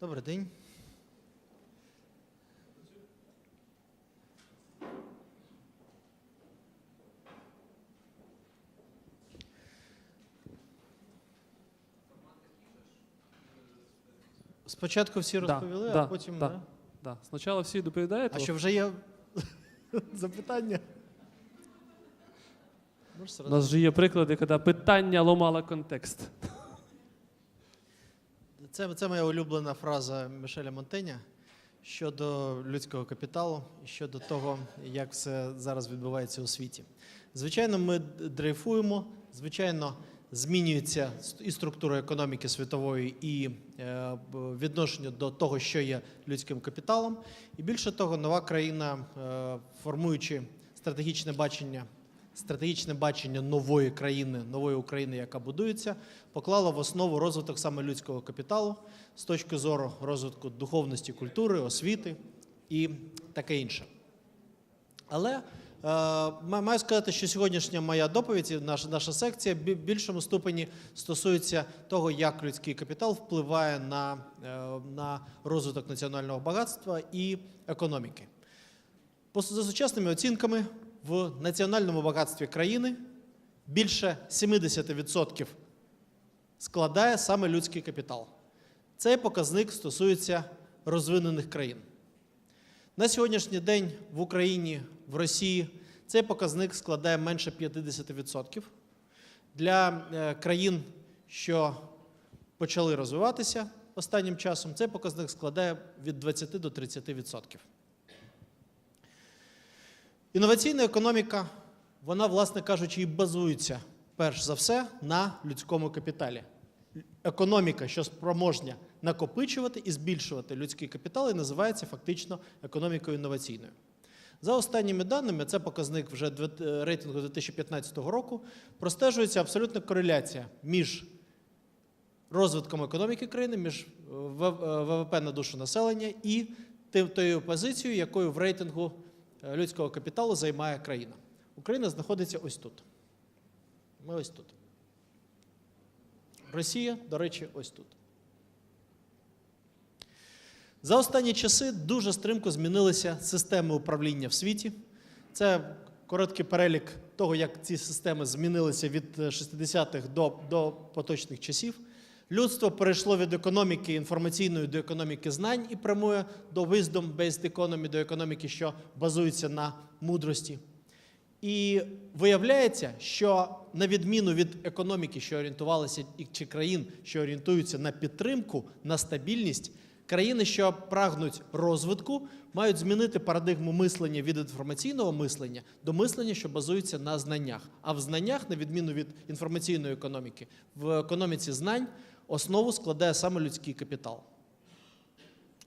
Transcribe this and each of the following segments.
Добрий день. Спочатку всі Да, розповіли, а потім. да. да? Да. Спочатку всі доповідають. А що вже є запитання? У нас же є приклади, коли питання ломало контекст. Це, це моя улюблена фраза Мішеля Монтеня щодо людського капіталу і щодо того, як все зараз відбувається у світі. Звичайно, ми дрейфуємо, звичайно, змінюється і структура економіки світової, і е, відношення до того, що є людським капіталом. І більше того, нова країна, е, формуючи стратегічне бачення стратегічне бачення нової країни, нової України, яка будується, поклала в основу розвиток саме людського капіталу з точки зору розвитку духовності, культури, освіти і таке інше. Але е, маю сказати, що сьогоднішня моя доповідь, наша, наша секція в більшому ступені стосується того, як людський капітал впливає на, е, на розвиток національного багатства і економіки. За сучасними оцінками, в національному багатстві країни більше 70% складає саме людський капітал. Цей показник стосується розвинених країн. На сьогоднішній день в Україні, в Росії цей показник складає менше 50%. Для е, країн, що почали розвиватися останнім часом, цей показник складає від 20 до 30%. Інноваційна економіка, вона, власне кажучи, і базується перш за все на людському капіталі. Економіка, що спроможня накопичувати і збільшувати людський капітал, і називається фактично економікою інноваційною. За останніми даними, це показник вже е, рейтингу 2015 року, простежується абсолютна кореляція між розвитком економіки країни, між е, В- е, ВВП на душу населення і тою позицією, якою в рейтингу людського капіталу займає країна. Україна знаходиться ось тут. Ми ось тут. Росія, до речі, ось тут. За останні часи дуже стрімко змінилися системи управління в світі. Це короткий перелік того, як ці системи змінилися від е, 60-х до, до поточних часів. Людство перейшло від економіки інформаційної до економіки знань і прямує до wisdom-based economy, до економіки, що базується на мудрості. І виявляється, що на відміну від економіки, що орієнтувалися, чи країн, що орієнтуються на підтримку, на стабільність, країни, що прагнуть розвитку, мають змінити парадигму мислення від інформаційного мислення до мислення, що базується на знаннях. А в знаннях, на відміну від інформаційної економіки, в економіці знань основу складає саме людський капітал.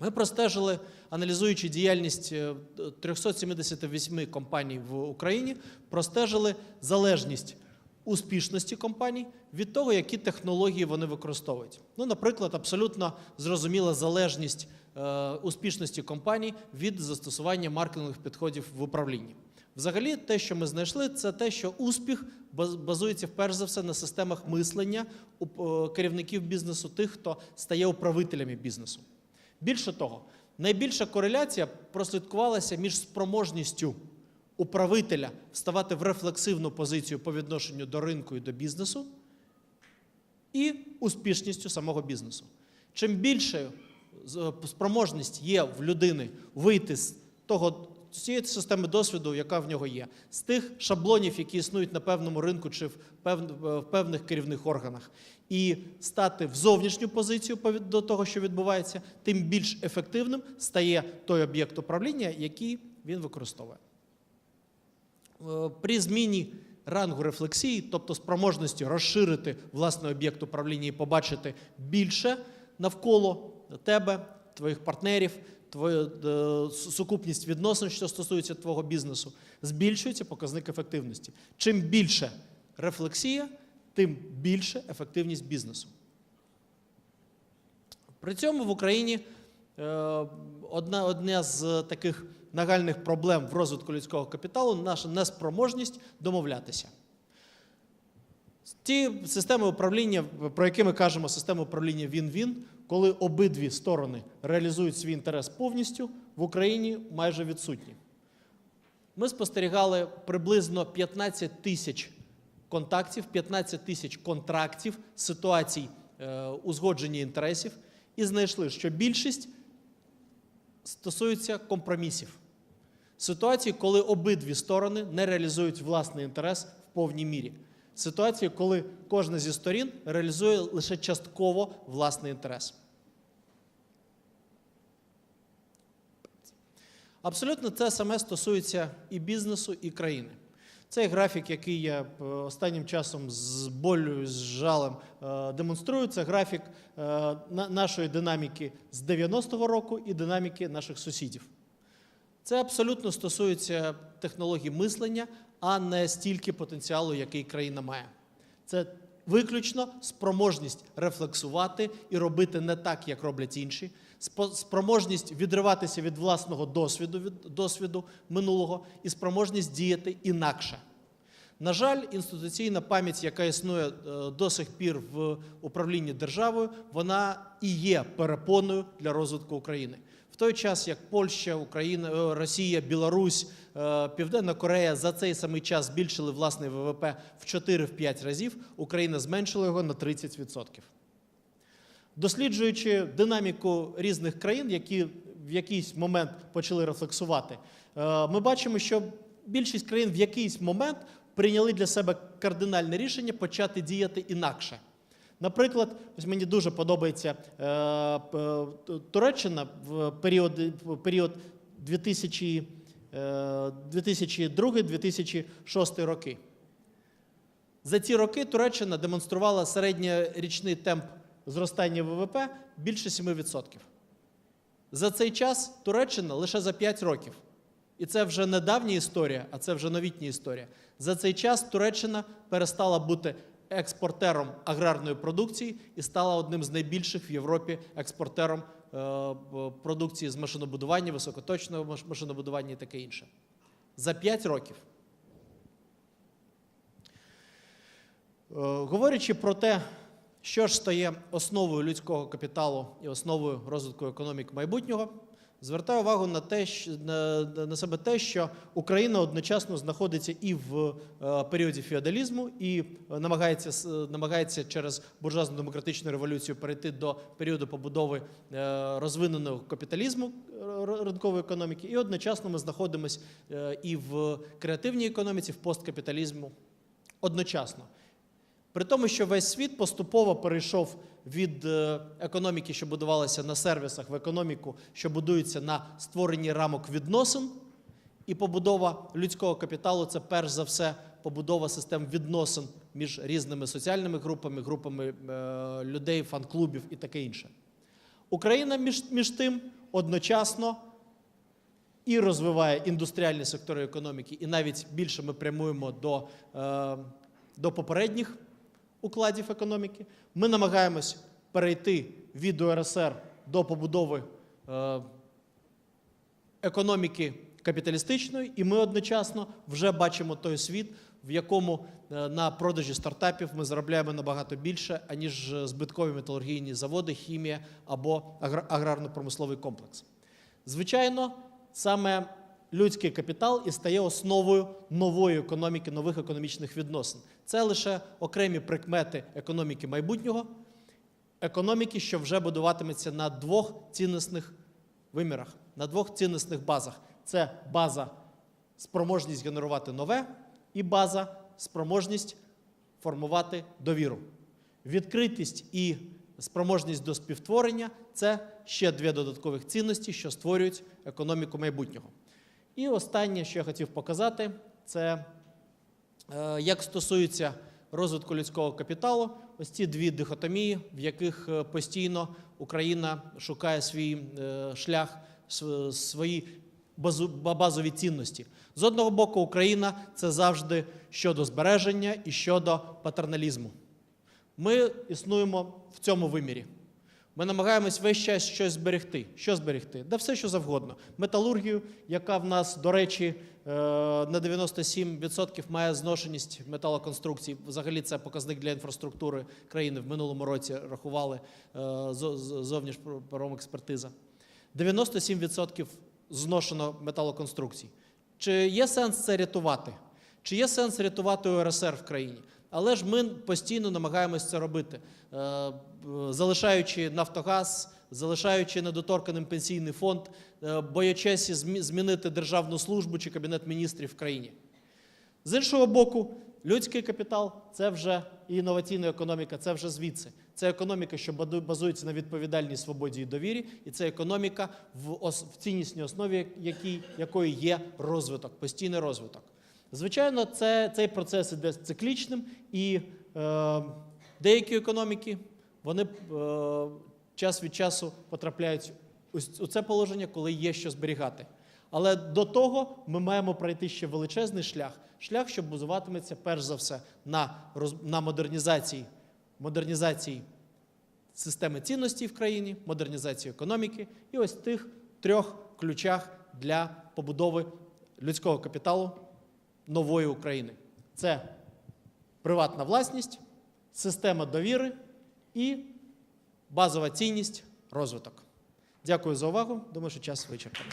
Ми простежили, аналізуючи діяльність е, 378 компаній в Україні, простежили залежність успішності компаній від того, які технології вони використовують. Ну, наприклад, абсолютно зрозуміла залежність е, успішності компаній від застосування маркетингових підходів в управлінні. Взагалі, те, що ми знайшли, це те, що успіх баз- базується перш за все на системах мислення у- е, керівників бізнесу, тих, хто стає управителями бізнесу. Більше того, найбільша кореляція прослідкувалася між спроможністю управителя вставати в рефлексивну позицію по відношенню до ринку і до бізнесу, і успішністю самого бізнесу. Чим більшою спроможність є в людини вийти з того з цієї системи досвіду, яка в нього є, з тих шаблонів, які існують на певному ринку чи в, пев- в певних керівних органах, і стати в зовнішню позицію по до того, що відбувається, тим більш ефективним стає той об'єкт управління, який він використовує. Е, При зміні рангу рефлексії, тобто спроможності розширити власний об'єкт управління і побачити більше навколо тебе, твоїх партнерів, твою е, сукупність відносин, що стосується твого бізнесу, збільшується показник ефективності. Чим більше рефлексія, тим більше ефективність бізнесу. При цьому в Україні е, одна, одна з таких нагальних проблем в розвитку людського капіталу наша неспроможність домовлятися. Ті системи управління, про які ми кажемо, система управління він-він, коли обидві сторони реалізують свій інтерес повністю, в Україні майже відсутні. Ми спостерігали приблизно 15 тисяч контактів, 15 тисяч контрактів, ситуацій е, узгодження інтересів, і знайшли, що більшість стосується компромісів. Ситуації, коли обидві сторони не реалізують власний інтерес в повній мірі. Ситуації, коли кожна зі сторін реалізує лише частково власний інтерес. Абсолютно це саме стосується і бізнесу, і країни. Цей графік, який я е, останнім часом з болю, з жалем е, демонструю, це графік е, нашої динаміки з 90-го року і динаміки наших сусідів. Це абсолютно стосується технологій мислення, а не стільки потенціалу, який країна має. Це виключно спроможність рефлексувати і робити не так, як роблять інші, спроможність відриватися від власного досвіду, від досвіду минулого, і спроможність діяти інакше. На жаль, інституційна пам'ять, яка існує е, до сих пір в управлінні державою, вона і є перепоною для розвитку України. В той час, як Польща, Україна, е, Росія, Білорусь, е, Південна Корея за цей самий час збільшили власний ВВП в 4-5 разів, Україна зменшила його на 30%. Досліджуючи динаміку різних країн, які в якийсь момент почали рефлексувати, е, ми бачимо, що більшість країн в якийсь момент прийняли для себе кардинальне рішення почати діяти інакше. Наприклад, ось мені дуже подобається е, п- Туреччина в період, період 2000, е, 2002-2006 роки. За ці роки Туреччина демонструвала середньорічний темп зростання ВВП більше 7%. За цей час Туреччина лише за 5 років. І це вже не давня історія, а це вже новітня історія. За цей час Туреччина перестала бути експортером аграрної продукції і стала одним з найбільших в Європі експортером е, продукції з машинобудування, високоточного машинобудування і таке інше. За 5 років. Е, Говорячи про те, що ж стає основою людського капіталу і основою розвитку економік майбутнього, звертаю увагу на те, на, на себе те, що Україна одночасно знаходиться і в е, періоді феодалізму, і е, намагається, намагається через буржуазну демократичну революцію перейти до періоду побудови е, розвиненого капіталізму е, ринкової економіки, і одночасно ми знаходимося е, і в креативній економіці, в посткапіталізму одночасно. При тому, що весь світ поступово перейшов від е, економіки, що будувалася на сервісах, в економіку, що будується на створенні рамок відносин, і побудова людського капіталу це перш за все побудова систем відносин між різними соціальними групами, групами е, людей, фан-клубів і таке інше. Україна між, між тим одночасно і розвиває індустріальні сектори економіки, і навіть більше ми прямуємо до, е, до попередніх укладів економіки. Ми намагаємось перейти від УРСР до побудови е, економіки капіталістичної, і ми одночасно вже бачимо той світ, в якому е, на продажі стартапів ми заробляємо набагато більше, аніж збиткові металургійні заводи, хімія або агр- аграрно-промисловий комплекс. Звичайно, саме людський капітал і стає основою нової економіки, нових економічних відносин. Це лише окремі прикмети економіки майбутнього, економіки, що вже будуватиметься на двох цінностних вимірах, на двох цінностних базах. Це база спроможність генерувати нове і база спроможність формувати довіру. Відкритість і спроможність до співтворення це ще дві додаткових цінності, що створюють економіку майбутнього. І останнє, що я хотів показати, це е, як стосується розвитку людського капіталу, ось ці дві дихотомії, в яких е, постійно Україна шукає свій е, шлях, свої базові цінності. З одного боку, Україна це завжди щодо збереження і щодо патерналізму. Ми існуємо в цьому вимірі. Ми намагаємось весь час щось зберегти. Що зберегти? Да все, що завгодно. Металургію, яка в нас, до речі, е, на 97% має зношеність металоконструкцій. Взагалі це показник для інфраструктури країни. В минулому році рахували е, зо- з- зовнішньопромекспертиза. 97% зношено металоконструкцій. Чи є сенс це рятувати? Чи є сенс рятувати УРСР в країні? Але ж ми постійно намагаємось це робити, Е, залишаючи Нафтогаз, залишаючи недоторканим пенсійний фонд, е, боячись змінити державну службу чи кабінет міністрів в країні. З іншого боку, людський капітал це вже і інноваційна економіка, це вже звідси. Це економіка, що базується на відповідальній свободі і довірі, і це економіка, в, ціннісній основі якої є розвиток, постійний розвиток. Звичайно, це, цей процес іде циклічним, і е, деякі економіки вони е, час від часу потрапляють у це положення, коли є що зберігати. Але до того ми маємо пройти ще величезний шлях. Шлях, що базуватиметься перш за все на, на модернізації, модернізації системи цінностей в країні, модернізації економіки і ось тих трьох ключах для побудови людського капіталу нової України. Це приватна власність, система довіри і базова цінність розвиток. Дякую за увагу. Думаю, що час вичерпаний.